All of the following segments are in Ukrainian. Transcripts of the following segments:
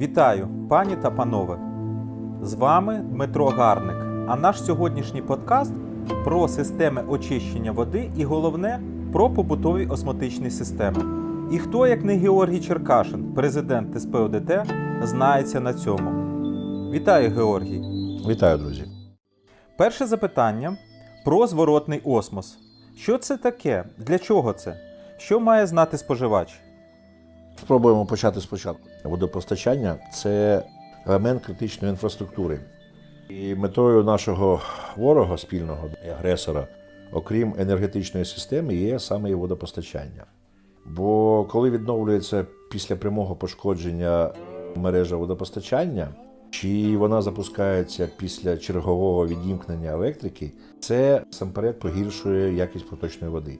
Вітаю, пані та панове! З вами Дмитро Гарник. А наш сьогоднішній подкаст про системи очищення води і головне про побутові осмотичні системи. І хто, як не Георгій Черкашин, президент СПОДТ, знається на цьому. Вітаю, Георгій! Вітаю, друзі. Перше запитання про зворотний осмос. Що це таке? Для чого це? Що має знати споживач? Спробуємо почати спочатку. Водопостачання це елемент критичної інфраструктури. І метою нашого ворога спільного агресора, окрім енергетичної системи, є саме і водопостачання. Бо коли відновлюється після прямого пошкодження мережа водопостачання, чи вона запускається після чергового відімкнення електрики, це самперед погіршує якість проточної води,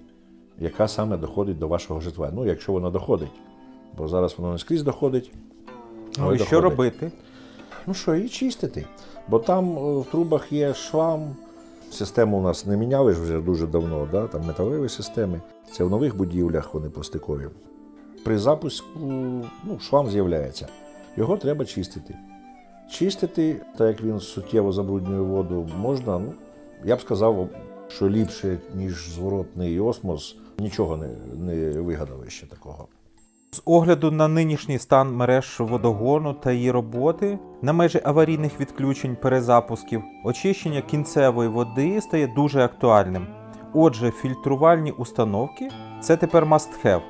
яка саме доходить до вашого житла. Ну, якщо вона доходить, бо зараз воно не скрізь доходить. Ну і що робити? Ну що, і чистити. Бо там е, в трубах є шлам. Систему у нас не міняли ж вже дуже давно, да? там металеві системи. Це в нових будівлях вони пластикові. При запуску ну, шлам з'являється. Його треба чистити. Чистити, так як він суттєво забруднює воду, можна, ну, я б сказав, що ліпше, ніж зворотний осмос, нічого не, не вигадали ще такого. З огляду на нинішній стан мереж водогону та її роботи, на межі аварійних відключень перезапусків, очищення кінцевої води стає дуже актуальним. Отже, фільтрувальні установки це тепер must have,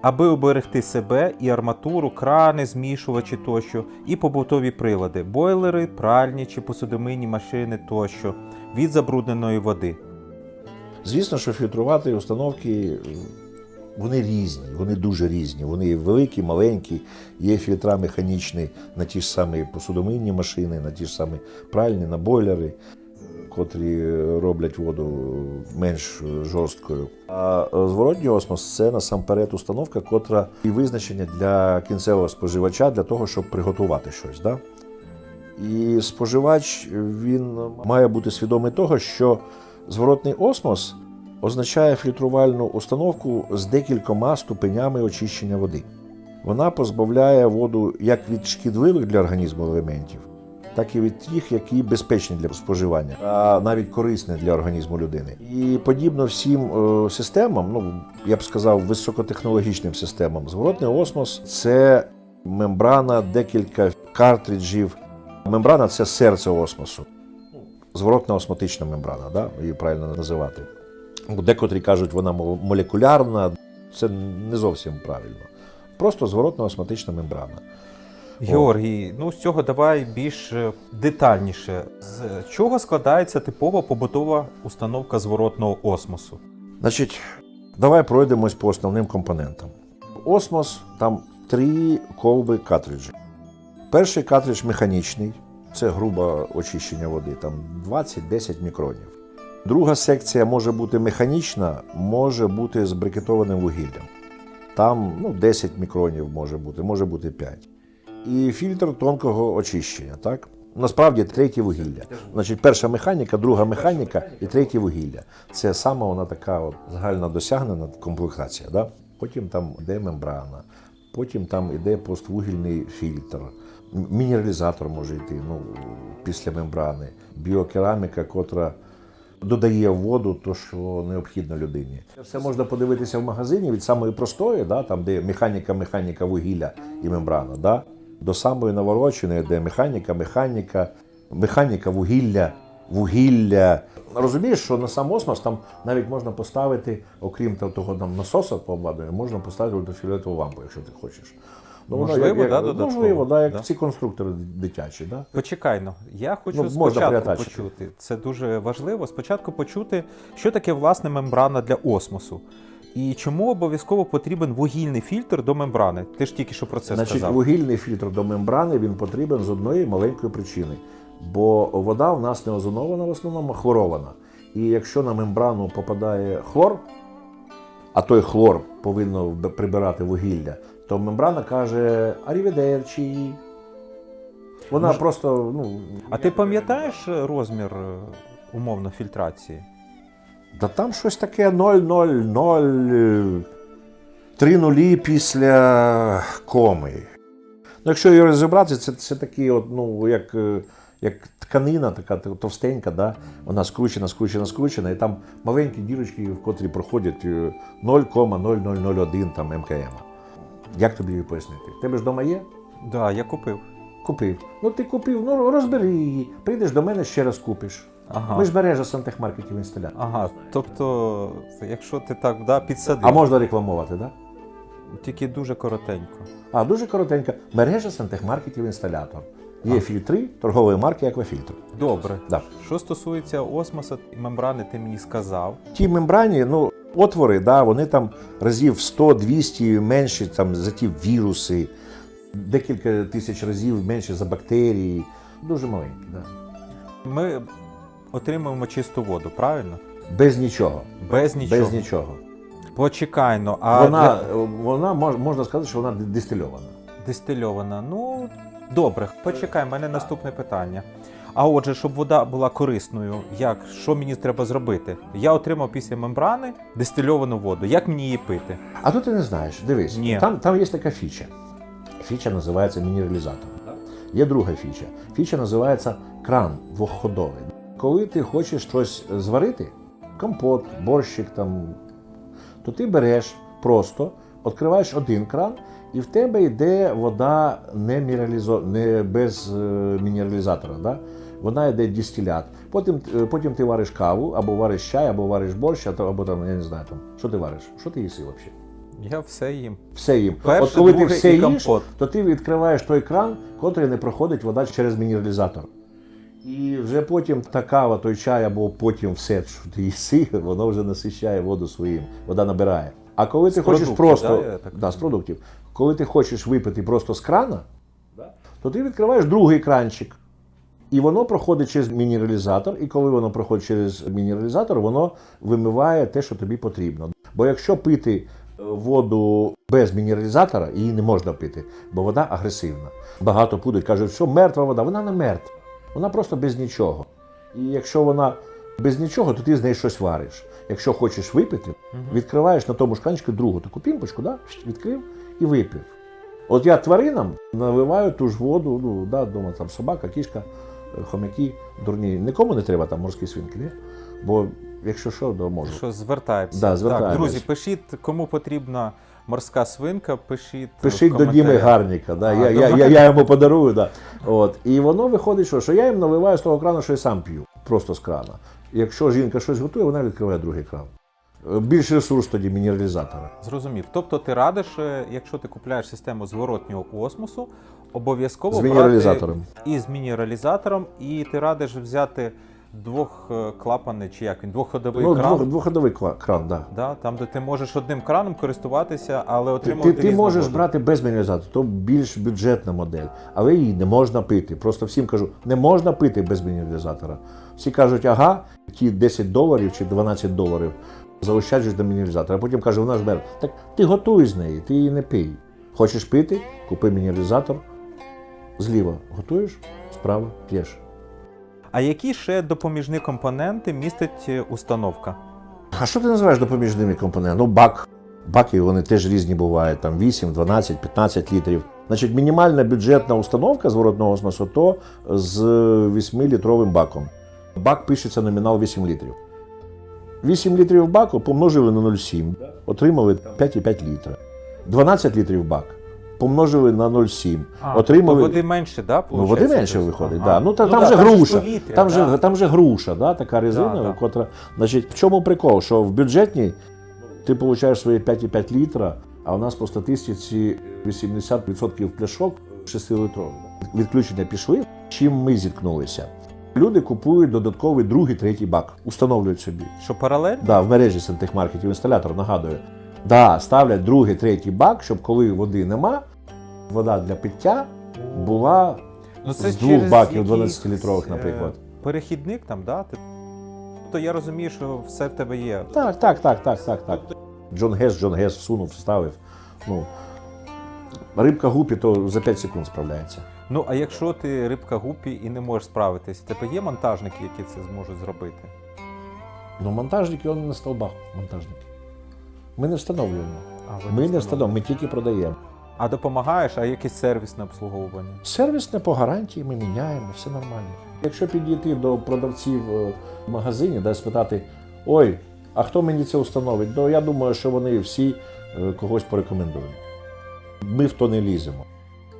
аби оберегти себе і арматуру, крани, змішувачі тощо, і побутові прилади, бойлери, пральні чи посудомийні машини тощо від забрудненої води. Звісно, що фільтрувати установки вони різні, вони дуже різні. Вони великі, маленькі, є фільтра механічні на ті ж самі посудомийні машини, на ті ж самі пральні, на бойлери, котрі роблять воду менш жорсткою. А зворотній осмос це насамперед установка, котра і визначення для кінцевого споживача для того, щоб приготувати щось. Да? І споживач він має бути свідомий того, що зворотний осмос означає фільтрувальну установку з декількома ступенями очищення води. Вона позбавляє воду як від шкідливих для організму елементів, так і від тих, які безпечні для споживання, а навіть корисні для організму людини. І подібно всім е, системам, ну я б сказав, високотехнологічним системам, зворотний осмос це мембрана, декілька картриджів. Мембрана це серце осмосу. Зворотна осмотична мембрана, да? її правильно називати. Декотрі кажуть, вона молекулярна, це не зовсім правильно. Просто зворотна осмотична мембрана. Георгій, ну з цього давай більш е, детальніше. З чого складається типова побутова установка зворотного осмосу? Значить, давай пройдемось по основним компонентам. Осмос там три колби картриджі. Перший картридж механічний, це грубе очищення води, там 20-10 мікронів. Друга секція може бути механічна, може бути з брикетованим вугіллям. Там ну, 10 мікронів може бути, може бути 5. І фільтр тонкого очищення, так? Насправді третє вугілля. Значить, перша механіка, друга механіка і третє вугілля. Це саме вона така от загально досягнена комплектація. Да? Потім там йде мембрана, потім там йде поствугільний фільтр, мінералізатор може йти ну, після мембрани, біокераміка, котра додає воду те, що необхідно людині. Все можна подивитися в магазині від самої простої, да, там, де механіка, механіка вугілля і мембрана, да, до самої навороченої, де механіка, механіка, механіка вугілля, вугілля. Розумієш, що на сам осмос там навіть можна поставити, окрім того там насоса по обладнанню, можна поставити ультрафіолетову лампу, якщо ти хочеш. Ну, воно Можливо, да, додатково? можливо, да, як Да. ці конструктори дитячі. Да? Почекай, ну я хочу Ну, можна спочатку почути. Це дуже важливо. Спочатку почути, що таке власне мембрана для осмосу. І чому обов'язково потрібен вугільний фільтр до мембрани? Ти ж тільки що про це Значить, сказав. вугільний фільтр до мембрани він потрібен з одної маленької причини. Бо вода в нас не озонована в основному, а хлорована. І якщо на мембрану попадає хлор, а той хлор повинно прибирати вугілля, то мембрана каже аріведерчі. Вона Мож- просто, ну. А ти пам'ятаєш е, розмір е, умовно фільтрації? Да там щось таке 0,00, три нулі після коми. Ну, якщо її розібрати, це, це такі, от, ну, як, е, як тканина, така товстенька, да? вона скручена, скручена, скручена, і там маленькі дірочки, в котрі проходять е, 0,0001 там МКМ. Як тобі її пояснити? Тебе ж вдома є? Да, я купив. Купив. Ну ти купив, ну розбери її, прийдеш до мене ще раз купиш. Ага. Ми ж мережа сантехмаркетів інсталятор. Ага, тобто, якщо ти так да, підсадив, А можна рекламувати, так? Да? тільки дуже коротенько. А, дуже коротенька. Мережа сантехмаркетів інсталятор. Є фільтри торгової марки Аквафільтр. Добре. Да. Що стосується осмоса і мембрани, ти мені сказав. Ті мембрані, ну, отвори, да, вони там разів 100-200 менші там, за ті віруси, декілька тисяч разів менше за бактерії. Дуже маленькі, да. Ми отримуємо чисту воду, правильно? Без нічого. Без нічого. Без нічого. Почекай, ну, а вона, для- вона можна сказати, що вона дистильована. дистильована. Ну, добре, почекай, в мене наступне питання. А отже, щоб вода була корисною, як що мені треба зробити? Я отримав після мембрани дистильовану воду. Як мені її пити? А тут ти не знаєш, дивись, Ні. Там, там є така фіча. Фіча називається мінералізатор. Є друга фіча. Фіча називається кран двохходовий. Коли ти хочеш щось зварити, компот, борщик, там, то ти береш просто, відкриваєш один кран, і в тебе йде вода не, мінералізо... не без е, мінералізатора. Да? Вона йде дистилят. Потім, е, потім ти вариш каву, або вариш чай, або вариш борщ, або там, я не знаю, там, що ти вариш? Що ти їси взагалі? Я все їм. Все їм. Перше, От коли ти все їш, то ти відкриваєш той кран, котрий не проходить вода через мінералізатор. І вже потім та кава, той чай, або потім все, що ти їси, воно вже насищає воду своїм, вода набирає. А коли ти З хочеш просто да, так да, з продуктів, коли ти хочеш випити просто з крана, то ти відкриваєш другий кранчик. І воно проходить через мінералізатор, і коли воно проходить через мінералізатор, воно вимиває те, що тобі потрібно. Бо якщо пити е, воду без мінералізатора, її не можна пити, бо вода агресивна. Багато будуть кажуть, що мертва вода, вона не мертва, вона просто без нічого. І якщо вона без нічого, то ти з неї щось вариш. Якщо хочеш випити, відкриваєш на тому шканчику другу таку пімпочку, да? відкрив і випив. От я тваринам наливаю ту ж воду, ну, да, вдома там собака, кішка, хомяки, дурні. Нікому не треба там морські свинки, не? бо якщо що, то можу. Що звертаємося. Да, звертаємось. Так, друзі, пишіть, кому потрібна морська свинка, пишіть. в до Діми. Гарніка, да, А, я, я, я, я йому подарую. Да. От. І воно виходить, що, що я їм наливаю з того крану, що я сам п'ю, просто з крана. Якщо жінка щось готує, вона відкриває другий кран. Е, Більш ресурс тоді мінералізатора. Зрозумів. Тобто ти радиш, е, якщо ти купляєш систему зворотнього осмосу, обов'язково З брати і з мінералізатором, і ти радиш взяти двохклапаний, чи як він, двохходовий Ну, кран. двох, двоходовий кран, да. Да, там, де ти можеш одним краном користуватися, але Ти, отримувати ти, ти різну можеш воду. брати без мінералізатора, то більш бюджетна модель, але її не можна пити. Просто всім кажу, не можна пити без мінералізатора. Всі кажуть, ага, ті 10 доларів чи 12 доларів заощаджуєш до мінералізатора. А потім каже, вона ж бере. Так ти готуй з неї, ти її не пий. Хочеш пити, купи мінералізатор. Зліва готуєш, справа п'єш. А які ще допоміжні компоненти містить е, установка? А що ти називаєш допоміжними компонентами? Ну, бак. Баки вони теж різні бувають, там 8, 12, 15 літрів. Значить, мінімальна бюджетна установка зворотного осмосу то з 8-літровим баком. Бак пишеться номінал 8 літрів. 8 літрів баку помножили на 0,7, отримали 5,5 літра. 12 літрів бак помножили на 0,7, отримали. то води менше, да, Ну, води менше Тобто, виходить, ага. да. Ну, та, там да, же ж груша. повітря, Там, да. же, там же груша, да, така резина, Да, да. котра. Значить, в чому прикол? Що в бюджетній ти получаєш свої 5,5 літра, а у нас по статистиці 80% пляшок 6-литрових. Відключення пішли. Чим ми зіткнулися? Люди купують додатковий другий, третій бак, установлюють собі. Що паралель? Да, в мережі сантехмаркетів інсталятор нагадую. Да, ставлять другий, третій бак, щоб коли води нема, вода для пиття була Ну, з двох баків 12-літрових, е, наприклад. Перехідник там, да? Тобто я розумію, що все в тебе є. Так, так, так, так, так, так. Джон Гес, Джон Гес всунув, вставив. Ну, рибка гупі, то за 5 секунд справляється. Ну, а якщо ти рибка гупі і не можеш справитись, в тебе є монтажники, які це зможуть зробити? Ну, монтажники, вони на столбах, монтажники. Ми не встановлюємо. А, ви Ми не встановлюємо, ми тільки продаємо. А допомагаєш, а якесь сервісне обслуговування? Сервісне по гарантії ми міняємо, все нормально. Якщо підійти до продавців е, в магазині, да спитати: ой, а хто мені це установить? То я думаю, що вони всі е, когось порекомендують. Ми в то не ліземо.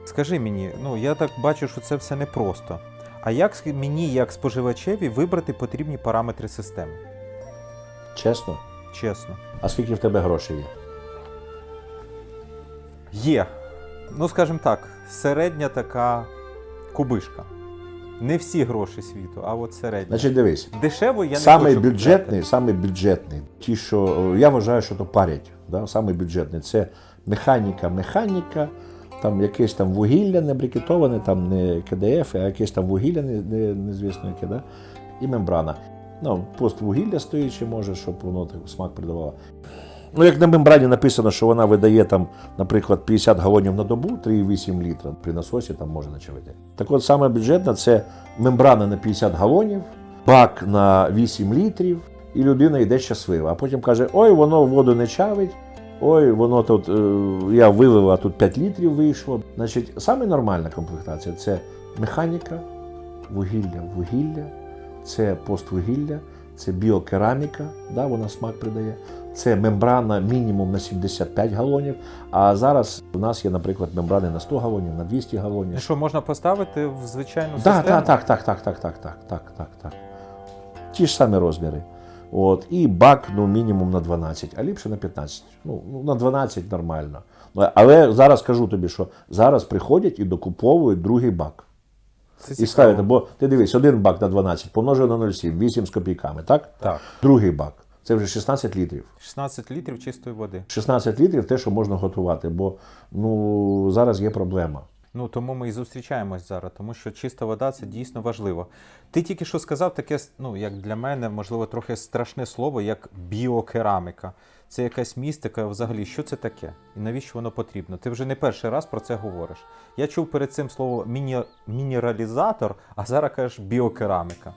Скажи мені, ну я так бачу, що це все непросто. А як мені, як споживачеві, вибрати потрібні параметри системи? Чесно. Чесно. А скільки в тебе грошей є? Є. Ну, скажімо так, середня така кубишка. Не всі гроші світу, а от середня. Значить, дивись. Дешево я не Самий хочу бюджетний, самий бюджетний. Ті, що я вважаю, що то парять. Да? Самий бюджетний це механіка, механіка, там якесь там вугілля не брикетоване, там не КДФ, а якесь там вугілля не, не, незвісно яке, да? і мембрана. Ну, пост вугілля стоїть ще може, щоб воно так смак придавало. Ну, як на мембрані написано, що вона видає там, наприклад, 50 галонів на добу, 3,8 літра. При насосі там може начавити. Так от саме бюджетна це мембрана на 50 галонів, бак на 8 літрів, і людина йде щаслива. А потім каже: ой, воно воду не чавить. Ой, воно тут е, я вилив, а тут 5 літрів вийшло. Значить, саме нормальна комплектація це механіка, вугілля, вугілля, це поствугілля, це біокераміка, да, вона смак придає. Це мембрана мінімум на 75 галонів. А зараз у нас є, наприклад, мембрани на 100 галонів, на 200 Ну галонів. що можна поставити в звичайну систему? так, так, так, так, так, так, так, так, так, так. Ті ж самі розміри. От, і бак ну, мінімум на 12, а ліпше на 15. Ну, ну, на 12 нормально. Ну, Але зараз кажу тобі, що зараз приходять і докуповують другий бак. Це І ставити, бо ти дивись, один бак на 12 помножено на 0,7, 8 з копійками, так? Так. Другий бак. Це вже 16 літрів. 16 літрів чистої води. 16 літрів те, що можна готувати, бо ну, зараз є проблема. Ну тому ми і зустрічаємось зараз, тому що чиста вода це дійсно важливо. Ти тільки що сказав таке, ну як для мене, можливо, трохи страшне слово, як біокераміка. Це якась містика, взагалі, що це таке? І навіщо воно потрібно? Ти вже не перший раз про це говориш. Я чув перед цим слово міні... мінералізатор, а зараз кажеш біокераміка.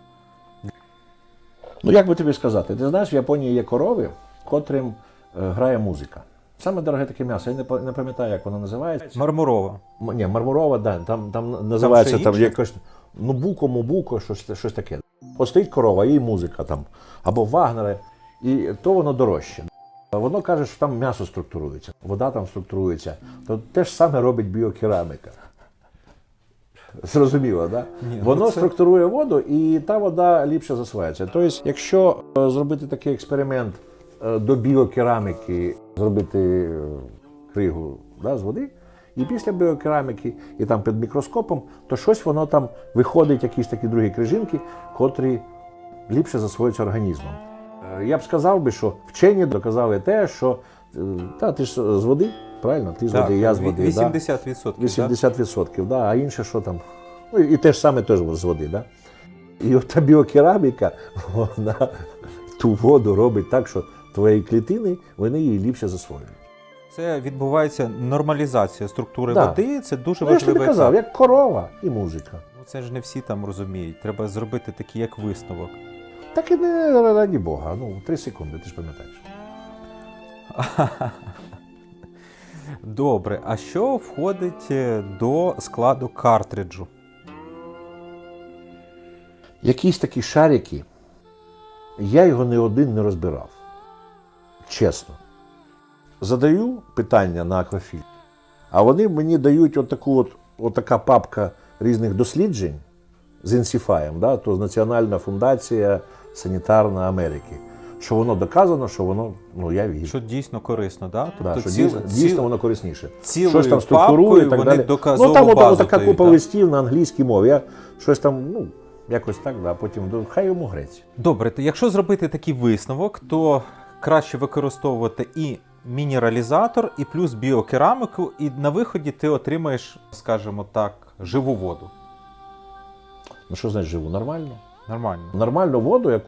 Ну, як би тобі сказати, ти знаєш, в Японії є корови, котрим е, грає музика. Саме дороге таке м'ясо, я не, пам'ятаю, як воно називається. Мармурова. Ні, мармурова, да, там, там називається ще там, якось ну, буко, мубуко, щось, щось таке. От стоїть корова, їй музика там, або вагнери, і то воно дорожче. Воно каже, що там м'ясо структурується, вода там структурується. То те ж саме робить біокераміка. Зрозуміло, так? Ні, ну Воно це- структурує воду, і та вода ліпше засвається. Тобто, якщо е, зробити такий експеримент до біокераміки, зробити е, кригу да, з води, і після біокераміки, і там під мікроскопом, то щось воно там виходить, якісь такі другі крижинки, котрі ліпше засвоюються організмом. Е, Я б сказав би, що вчені доказали те, що е, та ти ж з води, правильно? Ти з води, я з води. да? 80%. да? 80%, да, а інше що там? Ну і те ж саме теж з води, да? І от та біокераміка, вона ту воду робить так, що твої клітини вони її ліпше засвоюють. Це відбувається нормалізація структури Да. води. Це дуже Ну, я ж тобі казав, як корова і музика. Ну, це ж не всі там розуміють. Треба зробити такий як висновок. Так і не раді Бога. Ну, три секунди, ти ж пам'ятаєш. Добре, а що входить е, до складу картриджу? Якісь такі шарики, я його не один не розбирав. Чесно. Задаю питання на аквафіль, а вони мені дають отаку от, отака папка різних досліджень з інсіфаєм, да, то Національна фундація санітарна Америки. Що воно доказано, що воно, ну я вірю. Що дійсно корисно, да? Тобто Да, що ціл- дійсно, ціл- дійсно воно корисніше. цілою Щось там структурує і так далі. Ну там от, така купа да. листів на англійській мові. Я щось там, ну, якось так, да, потім ну, хай йому грець. Добре, то якщо зробити такий висновок, то краще використовувати і мінералізатор, і плюс біокераміку, і на виході ти отримаєш, скажімо так, живу воду. Ну що значить живу? Нормально? Нормально. Нормальну воду, як.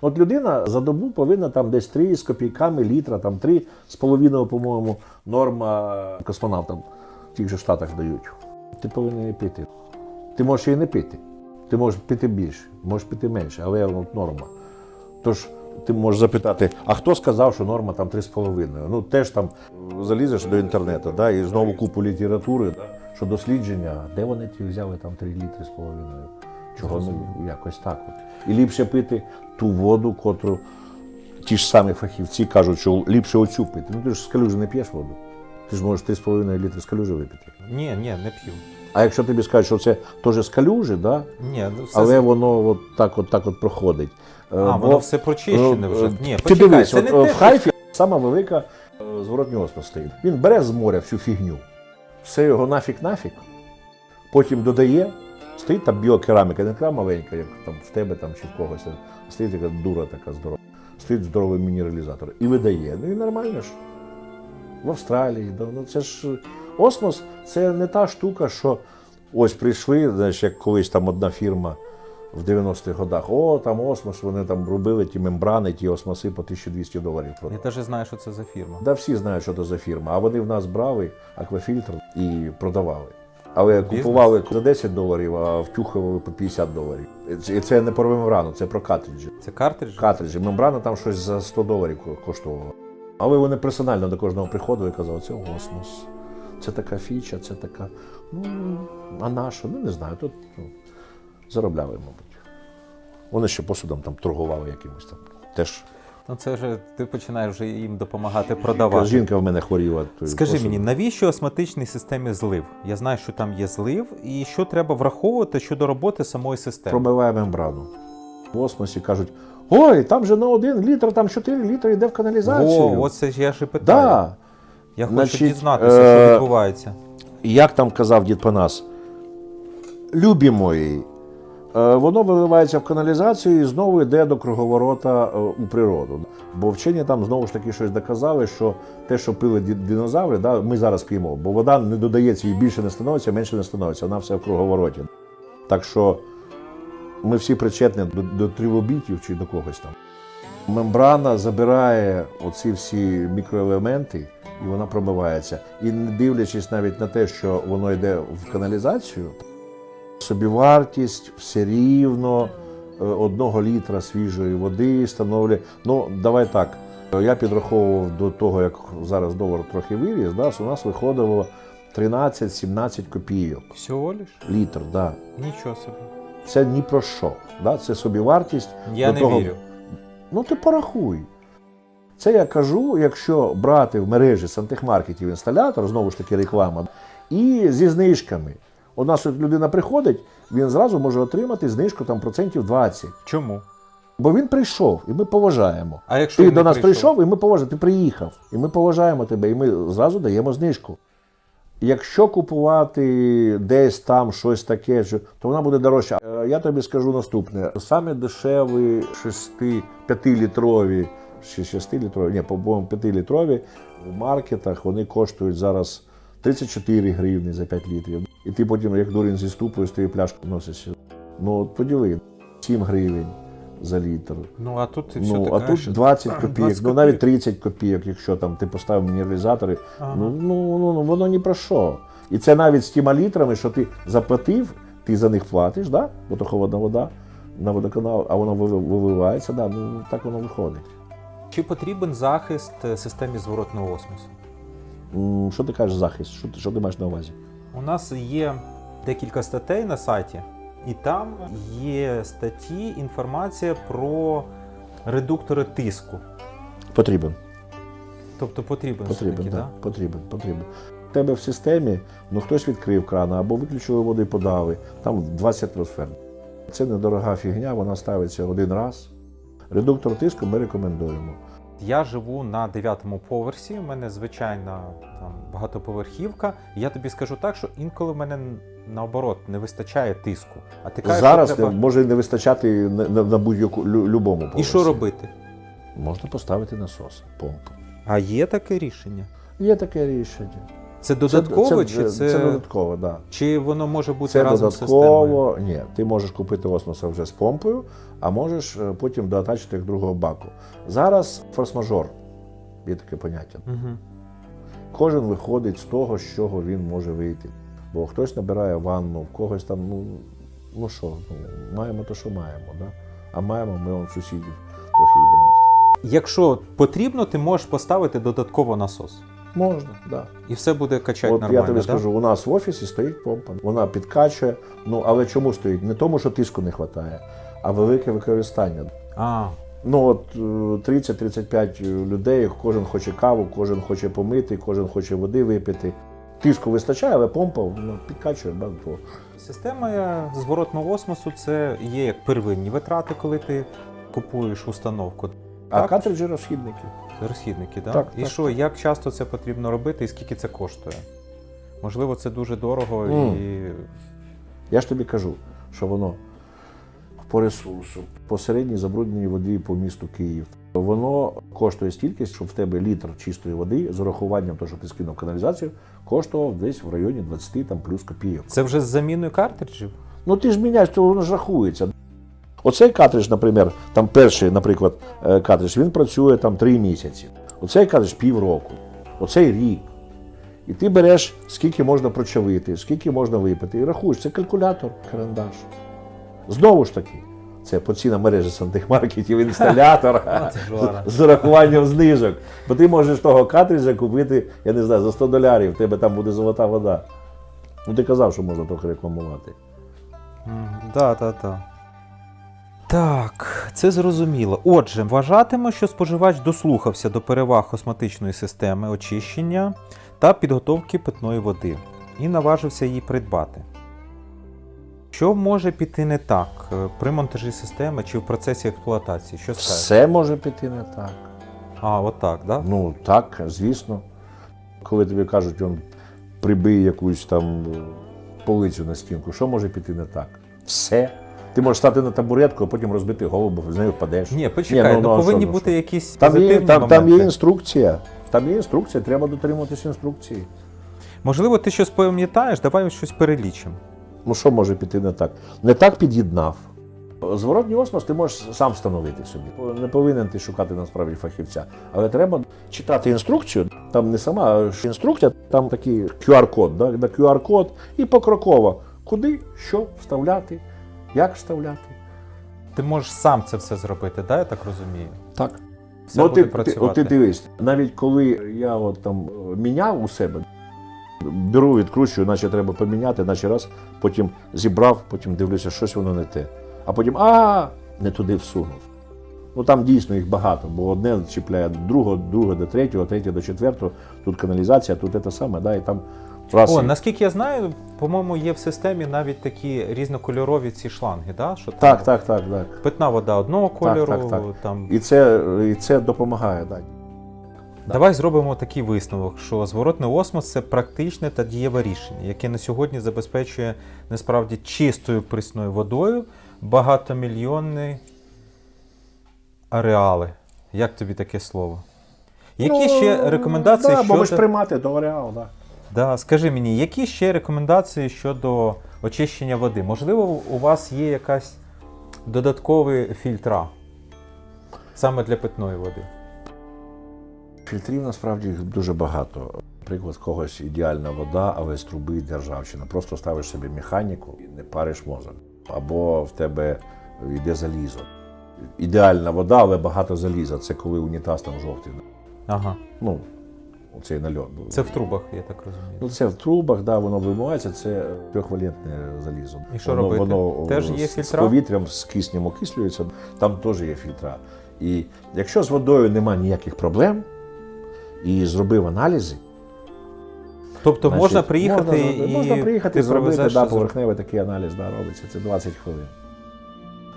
От людина за добу повинна там десь 3 з копійками літра, там 3 з половиною, по-моєму, норма космонавтам в тих же Штатах дають. Ти повинен її пити. Ти можеш її не пити. Ти можеш пити більше, можеш пити менше, але от норма. Тож ти можеш запитати, а хто сказав, що норма там 3,5? Ну теж там залізеш до інтернету, да, і знову купу літератури, да, що дослідження, де вони ті взяли там 3 літри з половиною? Чого ну якось так от. І ліпше пити ту воду, котру ті ж самі фахівці кажуть, що ліпше оцю пити. Ну ти ж з калюжі не п'єш воду. Ти ж можеш 3,5 літри з калюжі випити. Ні, ні, не п'ю. А якщо тобі скажуть, що це теж з калюжі, да, Ні, ну, все але з- воно от так от, так от проходить. Е, А, бо- воно все прочищене вже. Е, Ні, Ти почекай, дивись, це от, не е, те, в що- Хайфі сама велика е, зворотній стоїть. Він бере з моря всю фігню, все його нафік-нафік, потім додає, стоїть там біокераміка, не така маленька, як там в тебе там, чи в когось. Стоїть така дура така здорова. Стоїть здоровий мінералізатор і видає. Ну і нормально ж. В Австралії. да, Ну, це ж осмос це не та штука, що ось прийшли, знаєш, як колись там одна фірма в 90-х годах. О, там осмос, вони там робили ті мембрани, ті осмоси по 1200 доларів. Я навіть знаю, що це за фірма. Да, всі знають, що це за фірма. А вони в нас брали аквафільтр і продавали. Але Бізнес? купували за 10 доларів, а втюхували по 50 доларів. І це не про мембрану, це про картриджі. Це картриджі? Картриджі. Мембрана там щось за 100 доларів ко- коштувала. Але вони персонально до кожного приходили і казали, це осмос. Це така фіча, це така. Ну, а наша? Ну не знаю. Тут ну, заробляли, мабуть. Вони ще посудом там торгували якимось там. Теж Ну це вже ти починаєш вже їм допомагати продавати. жінка в мене хворіла. Скажи посудом. мені, навіщо осмотичній системі злив? Я знаю, що там є злив, і що треба враховувати щодо роботи самої системи. пробиває мембрану. В осмосі кажуть: ой, там же на один літр, там 4 літри йде в каналізацію. О, оце ж я ж і питаю. да. Я хочу Значить, дізнатися, е, що відбувається. Як там казав дід Панас, любі мої, е, воно виливається в каналізацію і знову йде до круговорота е, у природу. Бо вчені там знову ж таки щось доказали, що те, що пили ді- динозаври, да, ми зараз п'ємо, бо вода не додається, їй більше не становиться, менше не становиться, вона все в круговороті. Так що ми всі причетні до, до трилобітів чи до когось там. Мембрана забирає оці всі мікроелементи, і вона промивається. І не дивлячись навіть на те, що воно йде в каналізацію, собівартість все рівно е, одного літра свіжої води становлює. Ну, давай так. Я підраховував до того, як зараз долар трохи виріс, да, у нас виходило 13-17 копійок. Всього лиш? Літр, да. Нічого собі. Це ні про що. Да? Це собівартість. Я до не того, вірю. Ну ти порахуй. Це я кажу, якщо брати в мережі сантехмаркетів інсталятор, знову ж таки реклама, і зі знижками. У нас от людина приходить, він зразу може отримати знижку там процентів 20. Чому? Бо він прийшов, і ми поважаємо. А якщо Ти до нас прийшов, і ми поважаємо. Ти приїхав, і ми поважаємо тебе, і ми зразу даємо знижку. Якщо купувати десь там щось таке, то вона буде дорожча. Е, Я тобі скажу наступне: саме дешеві 6-5-літрові, чи 6-літрові, ні, по-моєму, 5-літрові в маркетах вони коштують зараз 34 гривні за 5 літрів. І ти потім, як дурень зі ступою, з тією пляшкою носиш. Ну, от поділи, 7 гривень за літр. Ну а тут ти Ну, а тут 20 копійок, 20 ну навіть 30 копійок, якщо там ти поставив мінералізатори. Ага. Ну, ну, ну, ну воно ні про що. І це навіть з тими літрами, що ти заплатив, ти за них платиш, да? бо то холодна вода на водоканал, а воно виливається, да? ну так воно виходить. Чи потрібен захист е, системі зворотного осмосу? Що ти кажеш захист? Що ти, що ти маєш на увазі? У нас є декілька статей на сайті, і там є статті, інформація про редуктори тиску. Потрібен. Тобто потрібен, Потрібен, все-таки, да, да? потрібен, потрібен. У тебе в системі ну хтось відкрив крана або виключили воду і подали, там 20 атмосфер. Це недорога фігня, вона ставиться один раз. Редуктор тиску ми рекомендуємо. Я живу на дев'ятому поверсі. У мене звичайна там багатоповерхівка. Я тобі скажу так, що інколи в мене наоборот не вистачає тиску. А ти кажеш, Зараз що треба... не- може не вистачати на, на, на любому поверсі. і що робити? Можна поставити насос, помпу. А є таке рішення? Є таке рішення. Це додатково це, чи це, це додатково. Да. чи воно може бути Це разом з системою? додатково. Ні, ти можеш купити осмоса вже з помпою, а можеш е, потім доатачити як другого баку. Зараз форс-мажор, є таке поняття. Угу. Кожен виходить з того, з чого він може вийти. Бо хтось набирає ванну, в когось там, ну, ну що, ну, маємо то, що маємо, да? а маємо ми он сусідів трохи їбанути. Якщо потрібно, ти можеш поставити додатково насос. Можна, так. Да. І все буде качати От нормально. я тобі да? скажу, у нас в офісі стоїть помпа. Вона підкачує. Ну але чому стоїть? Не тому, що тиску не вистачає, а велике використання. А, Ну от е, 30-35 людей, кожен хоче каву, кожен хоче помити, кожен хоче води випити. Тиску вистачає, але помпа ну, підкачує багато. Система е, зворотного осмосу це є як первинні витрати, коли ти купуєш установку. А Так. картриджі розхідники. Розхідники, да? Так, І так, що, як часто це потрібно робити і скільки це коштує? Можливо, це дуже дорого Мгм. і. Я ж тобі кажу, що воно по ресурсу, по середній забрудненій воді по місту Київ. Воно коштує стільки, щоб в тебе літр чистої води з урахуванням того, що ти скинув каналізацію, коштував десь в районі 20 там плюс копійок. Це вже з заміною картриджів? Ну ти ж міняєш, то воно ж рахується. Оцей картридж, наприклад, там перший, наприклад, е, картридж, він працює там 3 місяці. Оцей картридж півроку, оцей рік. І ти береш, скільки можна прочавити, скільки можна випити, і рахуєш, це калькулятор, карандаш. Знову ж таки, це по цінам мережі сантехмаркетів інсталятор це жора. з урахуванням знижок. Бо ти можеш того картриджа купити, я не знаю, за 100 долярів, в тебе там буде золота вода. Ну ти казав, що можна трохи рекламувати. Так, так, так. Так, це зрозуміло. Отже, вважатимемо, що споживач дослухався до переваг осмотичної системи очищення та підготовки питної води і наважився її придбати. Що може піти не так е, при монтажі системи чи в процесі експлуатації? Що скажеш? Все може піти не так. А, отак, да? Ну так, звісно. Коли тобі кажуть, он прибий якусь там е, полицю на стінку, що може піти не так? Все. Ти можеш стати на табуретку, а потім розбити голову, з нею впадеш. Ні, почекай, Ні, ну, а що, повинні ну, бути що? якісь Там є, там, там є інструкція. Там є інструкція, треба дотримуватися інструкції. Можливо, ти щось пам'ятаєш, давай щось перелічимо. Ну що може піти не так? Не так під'єднав. Зворотній осмос ти можеш сам встановити собі. Не повинен ти шукати насправді фахівця. Але треба читати інструкцію. Там не сама інструкція, там такий QR-код, да? QR-код і покроково. Куди, що вставляти, як вставляти. Ти можеш сам це все зробити, да, я так розумію? Так. Все ну, буде ти, ти, працювати. от ти дивись, навіть коли я от там е, міняв у себе, беру, відкручую, наче треба поміняти, наче раз, потім зібрав, потім дивлюся, щось воно не те. А потім а не туди всунув. Ну там дійсно їх багато, бо одне чіпляє до другого, друге до третього, третє до четвертого, тут каналізація, тут те саме, да, і там раз. О, наскільки я знаю, по-моєму, є в системі навіть такі різнокольорові ці шланги, да? що там Так, так, так, так. питна вода одного кольору. так, так. Там... І це, і це допомагає. Так. Давай зробимо такий висновок, що зворотний осмос це практичне та дієве рішення, яке на сьогодні забезпечує насправді чистою присною водою багатомільйонні ареали. Як тобі таке слово? Які ще рекомендації Ну, да, бо щодо... можеш приймати до ареал, да. Да, скажи мені, які ще рекомендації щодо очищення води? Можливо, у вас є якась додаткові фільтра саме для питної води? Фільтрів насправді їх дуже багато. Наприклад, когось ідеальна вода, але з труби йде ржавчина. Просто ставиш собі механіку і не париш мозок. Або в тебе йде залізо. Ідеальна вода, але багато заліза. Це коли унітаз там жовтий. Ага. Ну, оцей нальот. Це в трубах, я так розумію. Ну, це в трубах, да, воно вимивається, це трьохвалентне залізо. І що воно, робити? Воно Теж є з-? З повітрям, з киснем окислюється, там теж є фільтра. І якщо з водою нема ніяких проблем, і зробив аналізи, Тобто значить, можна приїхати можна, і можна приїхати ти зробити да, поверхневий такий аналіз, да, робиться, це 20 хвилин.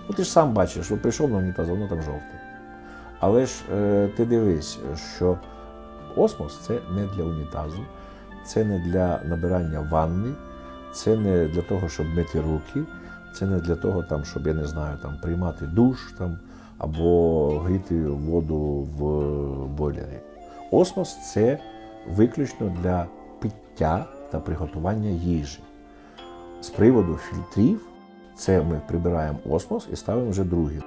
Ну ти ж сам бачиш, що прийшов на унітаз, воно там жовте. Але ж е, ти дивись, що осмос це не для унітазу, це не для набирання ванни, це не для того, щоб мити руки, це не для того, там, щоб я не знаю, там, приймати душ там, або гріти воду в бойлері. Осмос це виключно для пиття та приготування їжі. З приводу фільтрів, це ми прибираємо осмос і ставимо вже другий.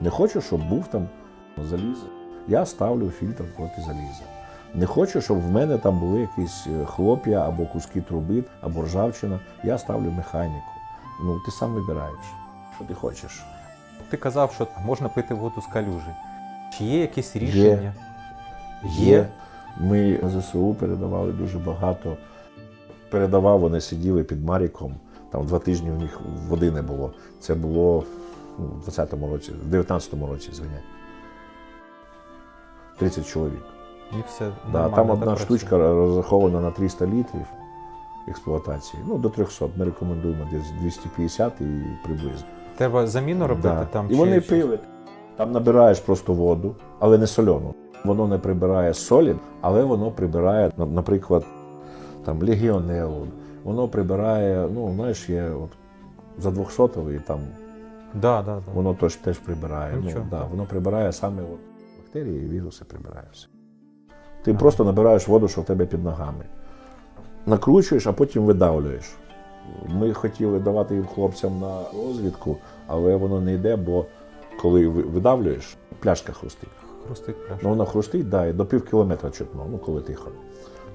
Не хочу, щоб був там залізо. Я ставлю фільтр проти заліза. Не хочу, щоб в мене там були якісь е, хлоп'я або куски труби, або ржавчина. Я ставлю механіку. Ну, ти сам вибираєш, що ти хочеш. Ти казав, що можна пити воду з калюжі. Чи є якісь рішення? Є. Ми ЗСУ передавали дуже багато. Передавав, вони сиділи під Маріком. Там два тижні в них води не було. Це було ну, в 20-му році, в 19-му році, звиняй. 30 чоловік. І все Да, там одна працює? штучка розрахована на 300 літрів експлуатації. Ну, до 300. Ми рекомендуємо десь 250 і приблизно. Треба заміну робити Да. там? І чи вони щось? пили. Там набираєш просто воду, але не соляну. Воно не прибирає солі, але воно прибирає, наприклад, там легіонелу. Воно прибирає, ну, знаєш, є от за 200 там Да, да, да. воно теж, теж прибирає. Ну, да, воно прибирає саме от бактерії і віруси прибирає все. Ти просто набираєш воду, що в тебе під ногами. Накручуєш, а потім видавлюєш. Ми хотіли давати їм хлопцям на розвідку, але воно не йде, бо коли видавлюєш, пляшка хрустить. Хрустить пляшка. Ну, вона хрустить, да, і до пів кілометра чутно, ну коли тихо.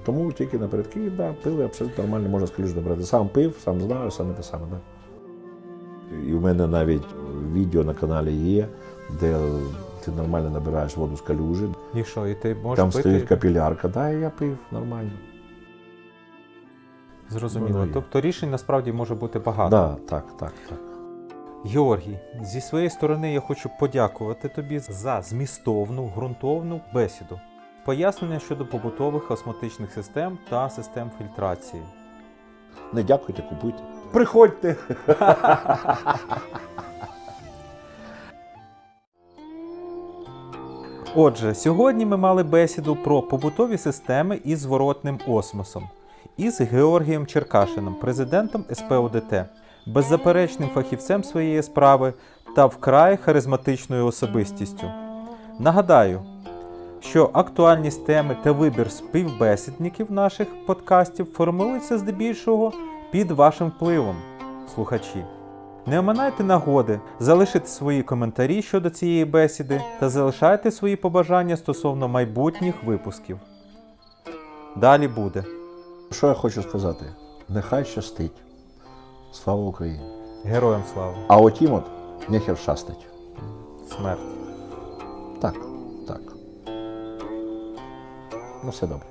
Тому тільки напередки, да, пили абсолютно нормально, можна скалюжно брати. Сам пив, сам знаю, саме те саме. Да. І в мене навіть відео на каналі є, де ти нормально набираєш воду з калюжі, І що, і ти можеш там пити? стоїть капілярка, да, і я пив нормально. Зрозуміло. Є. Тобто рішень насправді може бути багато. Да, так, так, так. Георгій, зі своєї сторони я хочу подякувати тобі за змістовну, ґрунтовну бесіду. Пояснення щодо побутових осмотичних систем та систем фільтрації. Не дякуйте, купуйте. Приходьте. Отже, сьогодні ми мали бесіду про побутові системи із зворотним осмосом із Георгієм Черкашином, президентом СПОДТ, беззаперечним фахівцем своєї справи та вкрай харизматичною особистістю. Нагадаю, що актуальність теми та вибір співбесідників наших подкастів формуються здебільшого під вашим впливом, слухачі. Не оминайте нагоди залишити свої коментарі щодо цієї бесіди та залишайте свої побажання стосовно майбутніх випусків. Далі буде. Що я хочу сказати? Нехай щастить. Слава Україні! Героям слава! А отім от нехер шастить. Смерть! Так, так. Ну, все добре.